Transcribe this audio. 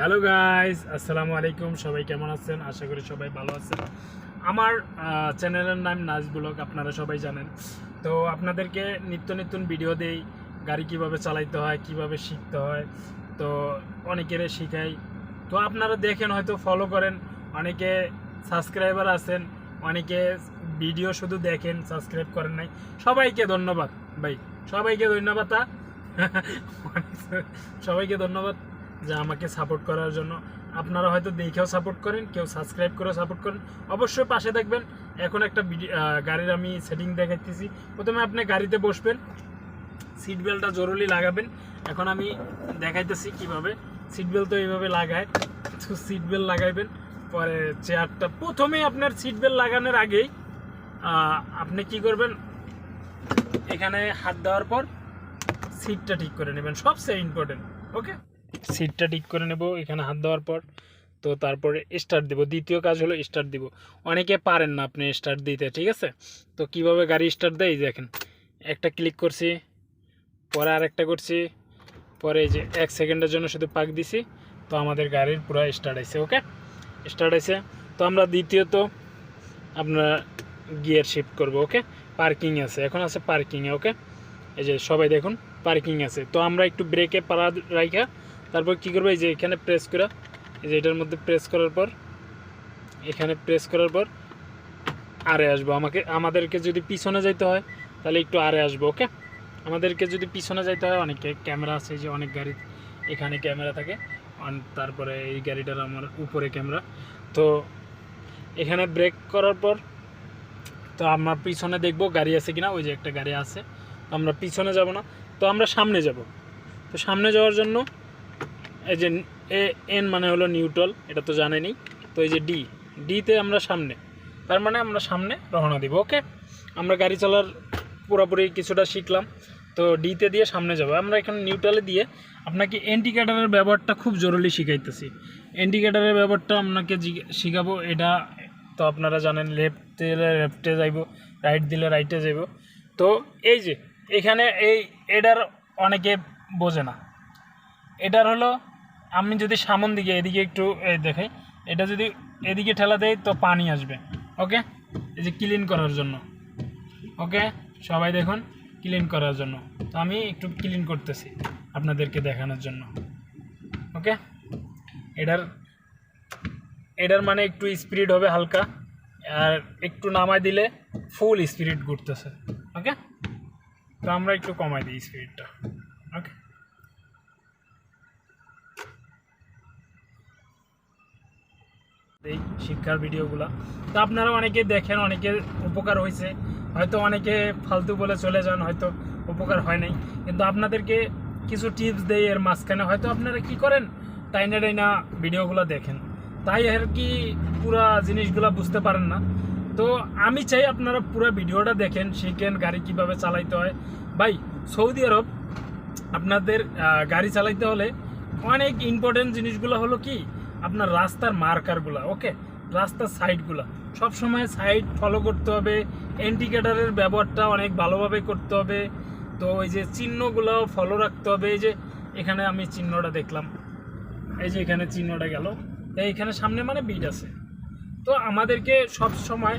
Hello guys আসসালামু আলাইকুম সবাই কেমন আছেন? আশা করি সবাই ভালো আছেন। আমার চ্যানেলের নাম নাচ ব্লগ, আপনারা সবাই জানেন। তো আপনাদেরকে নিত্য নতুন ভিডিও দেই। গাড়ি কীভাবে চালাইতে হয়, কীভাবে শিখতে হয়, তো অনেকেরে শিখাই। তো আপনারা দেখেন, হয়তো ফলো করেন। অনেকে সাবস্ক্রাইবার আছেন, অনেকে ভিডিও শুধু দেখেন সাবস্ক্রাইব করেন নাই। সবাইকে ধন্যবাদ, ভাই। সবাইকে ধন্যবাদ। সবাইকে ধন্যবাদ। যে আমাকে সাপোর্ট করার জন্য। আপনারা হয়তো দেখেও সাপোর্ট করেন, কেউ সাবস্ক্রাইব করেও সাপোর্ট করেন। অবশ্যই পাশে থাকবেন এখন একটা গাড়ির আমি সেটিং দেখাইতেছি। প্রথমে আপনি গাড়িতে বসবেন সিট বেল্টটা জরুরি লাগাবেন। এখন আমি দেখাইতেছি কীভাবে। সিট বেল্ট তো এইভাবে লাগায়, তো সিট বেল্ট লাগাইবেন, পরে চেয়ারটা প্রথমেই আপনার সিট বেল্ট লাগানোর আগেই আপনি কি করবেন, এখানে হাত দেওয়ার পর সিটটা ঠিক করে নেবেন। সবচেয়ে ইম্পর্টেন্ট ওকে সিটটা ঠিক করে নেব, এখানে হাত দেওয়ার পর। তো তারপরে স্টার্ট দিব। দ্বিতীয় কাজ হলো স্টার্ট দিব। অনেকে পারেন না আপনি স্টার্ট দিতে, ঠিক আছে? তো কীভাবে গাড়ি স্টার্ট দেয় দেখেন। একটা ক্লিক করছি, পরে আরেকটা করছি, পরে এই যে এক সেকেন্ডের জন্য শুধু পাক দিছি, তো আমাদের গাড়ির পুরো স্টার্ট আইছে ওকে স্টার্ট আইছে তো আমরা দ্বিতীয়ত আপনার গিয়ার শিফট করব ওকে পার্কিং আছে, এখন আছে পার্কিংয়ে ওকে এই যে সবাই দেখুন পার্কিং আছে। তো আমরা একটু ব্রেকে পাড়া রাইখা তারপর কি করব, এই যে এখানে প্রেস করা, এই যে এটার মধ্যে প্রেস করার পর, এখানে প্রেস করার পর আরে আসব। আমাকে, আমাদেরকে যদি পিছনে যাইতে হয়, তাহলে একটু আরে আসব ওকে আমাদেরকে যদি পিছনে যাইতে হয়, অনেকে ক্যামেরা আছে, এই যে অনেক গাড়ি এখানে ক্যামেরা থাকে তারপরে এই গাড়িটার আমার উপরে ক্যামেরা তো এখানে ব্রেক করার পর, তো আমরা পিছনে দেখব গাড়ি আছে কিনা, ওই যে একটা গাড়ি আছে। আমরা পিছনে যাব না, তো আমরা সামনে যাব। তো সামনে যাওয়ার জন্য এই যে এ, এন মানে হলো নিউট্রাল, এটা তো জানেনি। তো এই যে ডি, ডিতে আমরা সামনে, তার মানে আমরা সামনে রওনা দিব, ওকে? আমরা গাড়ি চালার পুরোপুরি কিছুটা শিখলাম, তো ডিতে দিয়ে সামনে যাব। আমরা এখানে নিউট্রালে দিয়ে আপনাকে ইন্ডিকেটারের ব্যবহারটা খুব জরুরি শিখাইতেছি। ইন্ডিকেটারের ব্যবহারটা আপনাকে শিখাবো, এটা তো আপনারা জানেন, লেফট দিলে লেফটে যাইব, রাইট দিলে রাইটে যাইব। তো এই যে, এখানে এই এটার অনেকে বোঝে না। এটার হলো আমি যদি সামন দিকে, এদিকে একটু দেখাই, এটা যদি এদিকে ঠেলা দেয় তো পানি আসবে, ওকে? এই যে ক্লিন করার জন্য, ওকে? সবাই দেখুন ক্লিন করার জন্য। তো আমি একটু ক্লিন করতেছি আপনাদেরকে দেখানোর জন্য, ওকে? এটার এটার মানে একটু স্পিরিট হবে হালকা, আর একটু নামাই দিলে ফুল স্পিরিট ঘুরতেছে, ওকে? তো আমরা একটু কমাই দিই স্পিরিটটা এই শিক্ষার ভিডিওগুলো। তো আপনারা অনেকে দেখেন অনেকে উপকার হয়েছে। হয়তো অনেকে ফালতু বলে চলে যান, হয়তো উপকার হয় নাই। কিন্তু আপনাদেরকে কিছু টিপস দেই এর মাঝখানে। হয়তো আপনারা কি করেন? টাইনা টাইনা ভিডিওগুলো দেখেন। তাই আর কি পুরা জিনিসগুলো বুঝতে পারেন না। তো আমি চাই আপনারা পুরো ভিডিওটা দেখেন, শিখেন গাড়ি কীভাবে চালাইতে হয়। ভাই, সৌদি আরব আপনাদের গাড়ি চালাইতে হলে অনেক ইম্পর্টেন্ট জিনিসগুলো হলো কি? আপনার রাস্তার মার্কারগুলো ওকে রাস্তার সাইডগুলো সবসময় সাইড ফলো করতে হবে ইন্ডিকেটারের ব্যবহারটা অনেক ভালোভাবে করতে হবে। তো ওই যে চিহ্নগুলো ফলো রাখতে হবে, এই যে এখানে আমি চিহ্নটা দেখলাম। এই যে এখানে চিহ্নটা গেল। তো এখানে সামনে মানে বিট আছে। তো আমাদেরকে সব সময়।